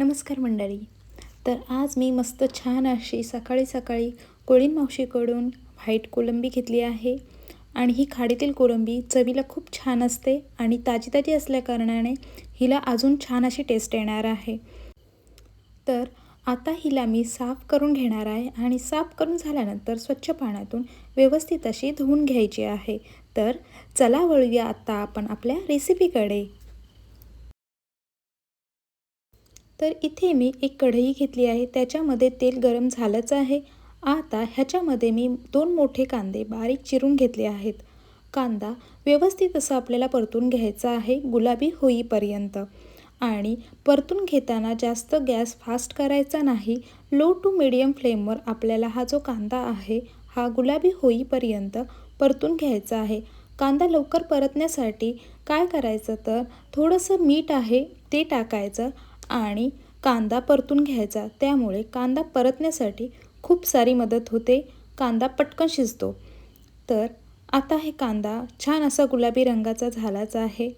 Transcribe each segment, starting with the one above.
नमस्कार मंडळी. तर आज मी मस्त छान अशी सकाळी सकाळी कोळीन मावशीकडून व्हाईट कोलंबी घेतली आहे आणि ही खाडीतील कोलंबी चवीला खूप छान असते आणि ताजी ताजी असल्याकारणाने हिला अजून छान अशी टेस्ट येणार आहे. तर आता हिला मी साफ करून घेणार आहे आणि साफ करून झाल्यानंतर स्वच्छ पाण्यातून व्यवस्थित अशी धुवून घ्यायची आहे. तर चला वळूया आता आपण आपल्या रेसिपीकडे तर इथे मी एक कढई घेतली आहे त्याच्यामध्ये तेल गरम झालंच आहे. आता ह्याच्यामध्ये मी दोन मोठे कांदे बारीक चिरून घेतले आहेत. कांदा व्यवस्थित असं आपल्याला परतून घ्यायचा आहे गुलाबी होईपर्यंत. आणि परतून घेताना जास्त गॅस फास्ट करायचा नाही लो टू मिडियम फ्लेमवर आपल्याला हा जो कांदा आहे हा गुलाबी होईपर्यंत परतून घ्यायचा आहे. कांदा लवकर परतण्यासाठी काय करायचं तर थोडंसं मीठ आहे ते टाकायचं. आणि कांदा परतून घ्यायचा. त्यामुळे कांदा परतण्यासाठी खूप सारी मदत होते. कांदा पटकन शिजतो. तर आता हे कांदा छान असा गुलाबी रंगाचा झालाच आहे.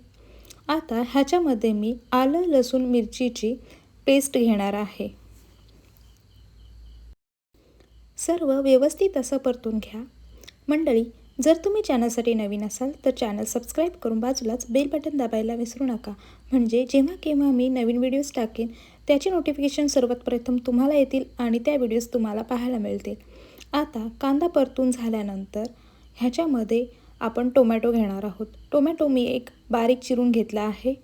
आता ह्याच्यामध्ये मी आलं लसूण मिरचीची पेस्ट घेणार आहे. सर्व व्यवस्थित असं परतून घ्या. मंडळी जर तुम्ही चॅनलसाठी नवीन असाल तर चॅनल सबस्क्राईब करून बाजूलाच बेल बटन दाबायला विसरू नका. म्हणजे जेव्हा केव्हा मी नवीन व्हिडिओज टाकेन त्याचे नोटिफिकेशन सर्वात प्रथम तुम्हाला येतील आणि त्या व्हिडिओज तुम्हाला पाहायला मिळतील. आता कांदा परतून झाल्यानंतर ह्याच्यामध्ये आपण टोमॅटो घेणार आहोत. टोमॅटो मी एक बारीक चिरून घेतला आहे.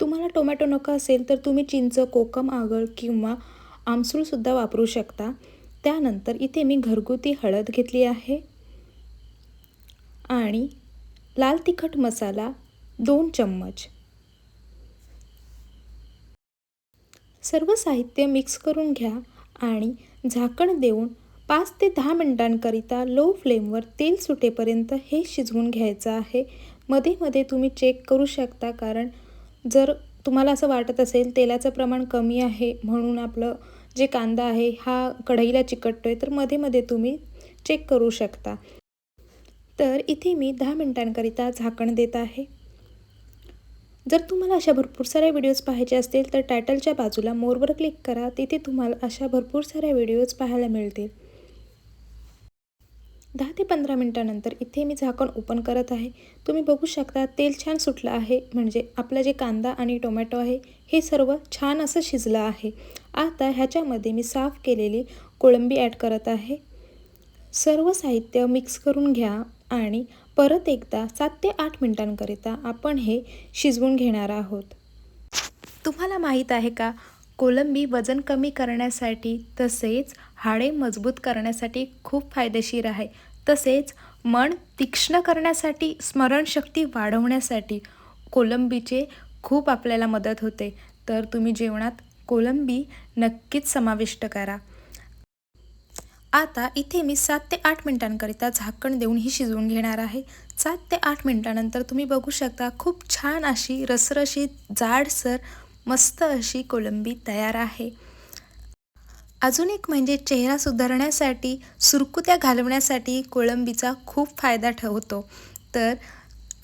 तुम्हाला टोमॅटो नका असेल तर तुम्ही चिंच कोकम आगळ किंवा आमसूळसुद्धा वापरू शकता. त्यानंतर इथे मी घरगुती हळद घेतली आहे. आणि लाल तिखट मसाला दोन चम्मच. सर्व साहित्य मिक्स करून घ्या आणि झाकण देऊन पाच ते दहा मिनटांकरिता लो फ्लेमवर तेल सुटेपर्यंत हे शिजवून घ्यायचं आहे. मध्ये मध्ये तुम्ही चेक करू शकता कारण जर तुम्हाला असं वाटत असेल तेलाचं प्रमाण कमी आहे म्हणून आपलं जे कांदा आहे हा कढईला चिकटतो आहे तर मध्ये मध्ये तुम्ही चेक करू शकता. तर इथे मी दहा मिनटांकरिता झाकण देत आहे. जर तुम्हाला अशा भरपूर साऱ्या व्हिडिओज पाहायचे असतील तर टायटलच्या बाजूला मोरवर क्लिक करा. तिथे तुम्हाला अशा भरपूर साऱ्या व्हिडिओज पाहायला मिळतील. दहा ते पंधरा मिनटानंतर इथे मी झाकण ओपन करत आहे. तुम्ही बघू शकता तेल छान सुटलं आहे. म्हणजे आपला जे कांदा आणि टोमॅटो आहे हे सर्व छान असं शिजलं आहे. आता ह्याच्यामध्ये मी साफ केलेली कोळंबी ॲड करत आहे. सर्व साहित्य मिक्स करून घ्या आणि परत एकदा सात ते आठ मिनटांकरिता आपण हे शिजवून घेणार आहोत. तुम्हाला माहीत आहे का कोलंबी वजन कमी करण्यासाठी तसेच हाडे मजबूत करण्यासाठी खूप फायदेशीर आहे. तसेच मन तीक्ष्ण करण्यासाठी स्मरणशक्ती वाढवण्यासाठी कोलंबीचे खूप आपल्याला मदत होते. तर तुम्ही जेवणात कोलंबी नक्कीच समाविष्ट करा. आता इथे मी सात ते आठ मिनटांकरिता झाकण देऊन ही शिजवून घेणार आहे. सात ते आठ मिनटानंतर तुम्ही बघू शकता खूप छान अशी रसरशी जाडसर मस्त अशी कोलंबी तयार आहे. अजून एक म्हणजे चेहरा सुधारण्यासाठी सुरकुत्या घालवण्यासाठी कोळंबीचा खूप फायदा ठेवतो तर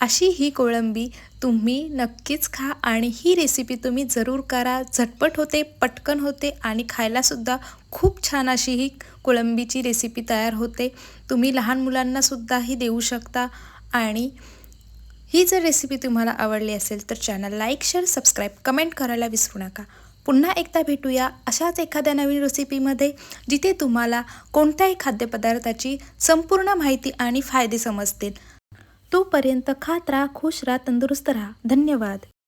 अशी ही कोळंबी तुम्ही नक्कीच खा आणि ही रेसिपी तुम्ही जरूर करा. झटपट होते पटकन होते आणि खायलासुद्धा खूप छान अशी ही कोळंबीची रेसिपी तयार होते. तुम्ही लहान मुलांनासुद्धा ही देऊ शकता आणि ही जर रेसिपी तुम्हाला आवडली असेल तर channel like share subscribe comment करायला विसरू नका. पुन्हा एकदा भेटूया अशाच एखाद्या नवीन रेसिपीमध्ये जिथे तुम्हाला कोणत्याही खाद्यपदार्थाची संपूर्ण माहिती आणि फायदे समजतील. तोपर्यंत खात राहा खुश राहा तंदुरुस्त राहा. धन्यवाद.